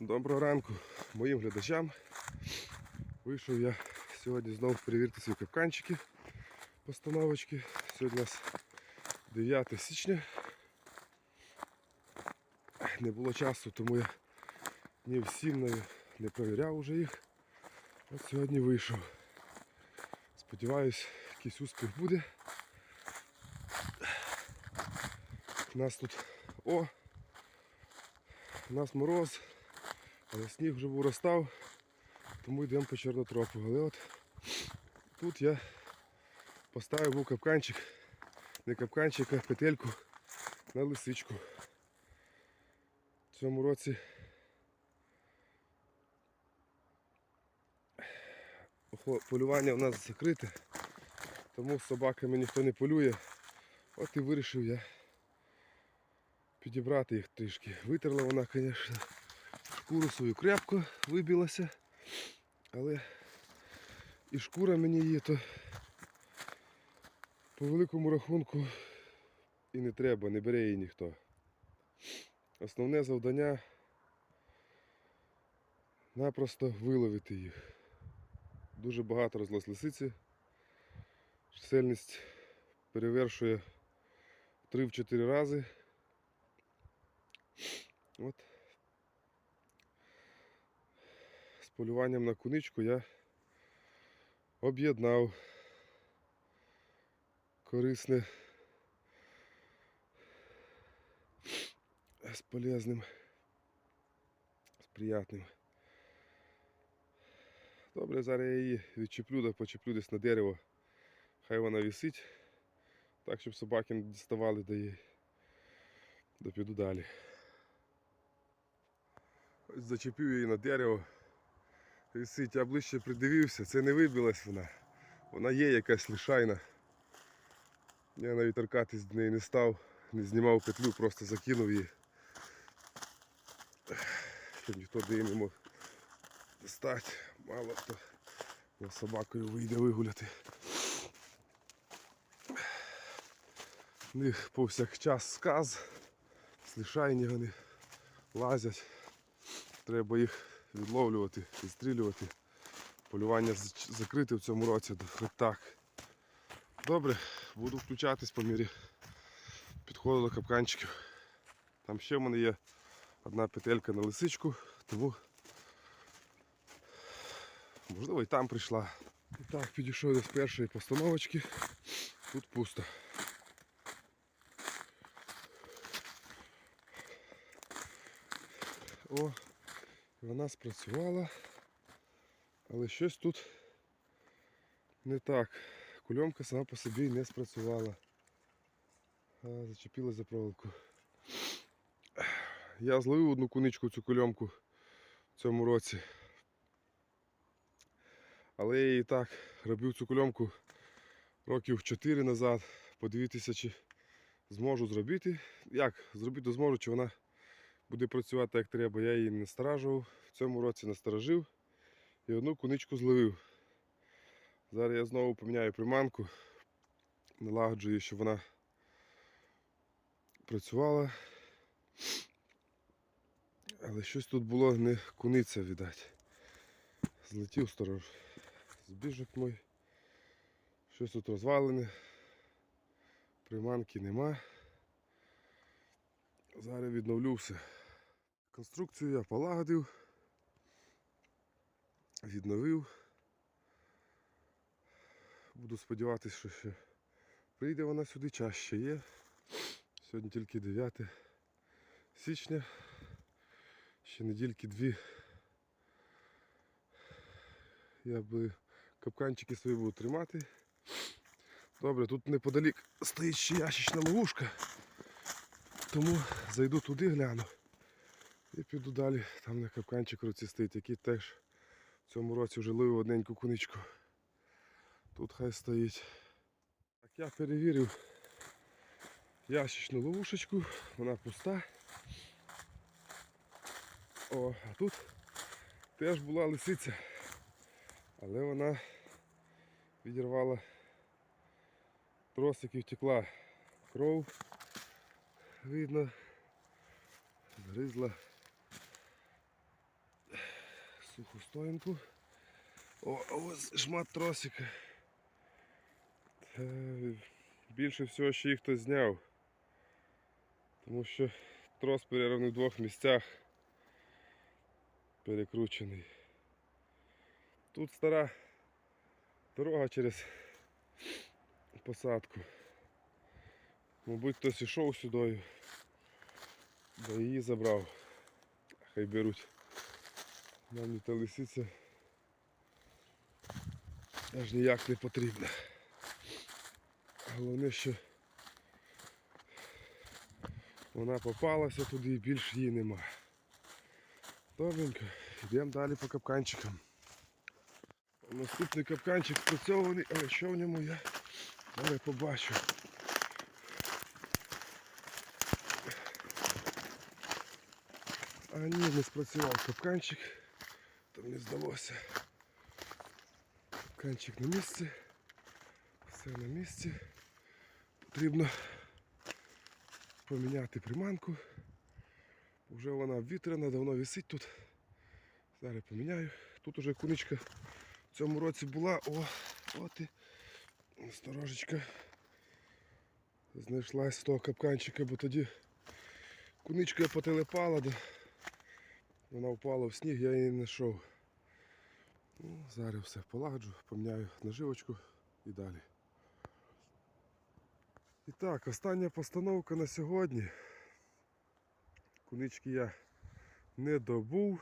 Доброго ранку моїм глядачам. Вийшов я сьогодні знову перевірити свої капканчики, постановочки. Сьогодні у нас 9 січня. Не було часу, тому я ні всім не, перевіряв уже їх. От сьогодні вийшов. Сподіваюсь, якийсь успіх буде. У нас тут о, у нас мороз, але сніг вже був розстав, тому йдемо по чорнотропу. Але от тут я поставив був капканчик, не капканчик, а петельку на лисичку. В цьому році полювання у нас закрите, тому з собаками ніхто не полює. От і вирішив я підібрати їх трішки. Витерла вона, звісно, шкуру свою крепко вибілася, але і шкура мені є, то по великому рахунку і не треба, не бере її ніхто. Основне завдання напросто виловити їх. Дуже багато розлос лисиці. Чисельність перевершує 3-4 рази. От. З полюванням на куничку я об'єднав корисне з полезним, з приятним. Добре, зараз я її відчеплю, да почеплю десь на дерево. Хай вона висить, так щоб собаки не діставали до її. Да піду далі. Ось зачепив її на дерево. Висить, я ближче придивився, це не вибилась вона. Вона є якась лишайна. Я навіть торкатись до неї не став, не знімав петлю, просто закинув її. Щоб ніхто де не мог достати. Мало хто з собакою вийде вигуляти. В них повсякчас сказ, слишайні вони лазять. Треба їх відловлювати, відстрілювати. Полювання закрите в цьому році. Так. Добре, буду включатись по мірі підходу до капканчиків. Там ще в мене є одна петелька на лисичку, тому можливо і там прийшла. І так, підійшов до першої постановочки. Тут пусто. О, вона спрацювала, але щось тут не так. Кульомка сама по собі не спрацювала. А, зачепила за проволоку. Я зловив одну куничку цю кульомку в цьому році. Але я і так робив цю кульомку років 4 назад. Подивитися, чи зможу зробити. Як зробити зможу, чи вона буде працювати як треба. Я її не насторажував. В цьому році насторожив і одну куничку зловив. Зараз я знову поміняю приманку, налагоджую, щоб вона працювала. Але щось тут було не куниця, видать. Злетів сторож. Збіжок мой. Щось тут розвалене. Приманки нема. Зараз відновлю все. Конструкцію я полагодив, відновив. Буду сподіватися, що ще прийде вона сюди, час ще є. Сьогодні тільки 9 січня. Ще недільки дві. Я би капканчики свої буду тримати. Добре, тут неподалік стоїть ще ящична ловушка. Тому зайду туди, гляну. І піду далі. Там на капканчик руці стоїть, який теж в цьому році вже ловив одненьку куничку. Тут хай стоїть. Так, я перевірив ящичну ловушечку, вона пуста. О, а тут теж була лисиця, але вона відірвала тросик і втекла кров. Видно, згризла суху стоянку. О, ось шмат тросика. Більше всього ще їх хтось зняв. Тому що трос перерваний в двох місцях. Перекручений. Тут стара дорога через посадку. Мабуть, хтось ішов сюди, да її забрав. Хай беруть. Нам та лисиця аж ніяк не потрібна. Головне, що вона попалася туди і більше її нема. Добренько, йдемо далі по капканчикам. Наступний капканчик спрацьований, але що в ньому я зараз побачу. А ні, не спрацював капканчик, мені здалося. Капканчик на місці. Все на місці. Потрібно поміняти приманку. Вже вона вітряна, давно висить тут. Зараз поміняю. Тут уже куничка в цьому році була. О, от і сторожечка знайшлась з того капканчика, бо тоді куничка потелепала, вона впала в сніг, я її не знайшов. Ну, зараз все полагоджу, поміняю наживочку і далі. І так, остання постановка на сьогодні. Кунички я не добув.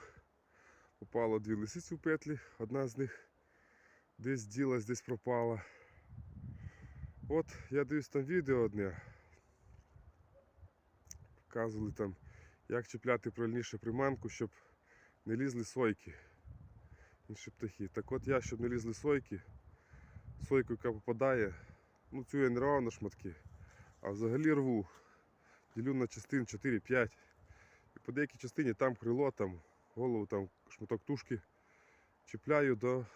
Попало дві лисиці в петлі, одна з них десь ділась, десь пропала. От я дивлюсь там відео одне. Показували там, як чіпляти правильніше приманку, щоб не лізли сойки. Інші птахи. Так от я, щоб не лізли сойки, сойку, яка попадає, ну цю я не рвав на шматки, а взагалі рву. Ділю на частин 4-5. І по деякій частині там крило, там голову, там шматок тушки чіпляю до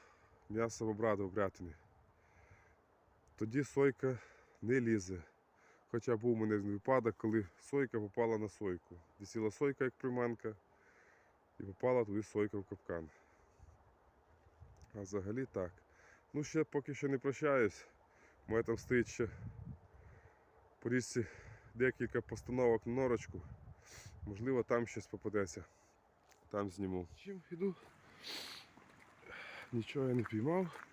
м'яса бобра, до обрятини. Тоді сойка не лізе. Хоча був у мене випадок, коли сойка попала на сойку. Висіла сойка як приманка і попала туди сойка в капкан. А взагалі так. Ну ще поки що не прощаюсь. У мене там стоїть ще по річці декілька постановок на норочку. Можливо там щось попадеться. Там зніму. Чим іду? Нічого я не піймав.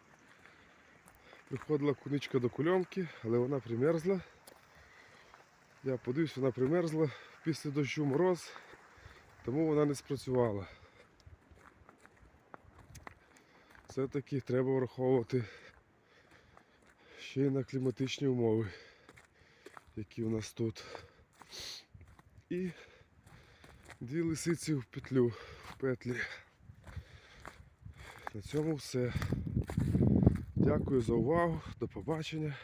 Приходила куничка до кульонки, але вона примерзла. Я подивився, вона примерзла після дощу мороз, тому вона не спрацювала. Все-таки треба враховувати ще й на кліматичні умови, які у нас тут. І дві лисиці в петлю, в петлі. На цьому все. Дякую за увагу, до побачення.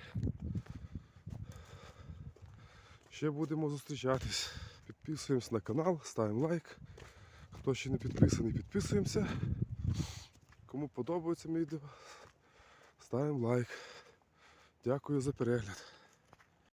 Ще будемо зустрічатись. Підписуємось на канал, ставимо лайк. Хто ще не підписаний, підписуємося. Кому подобається мій відео, ставимо лайк. Дякую за перегляд.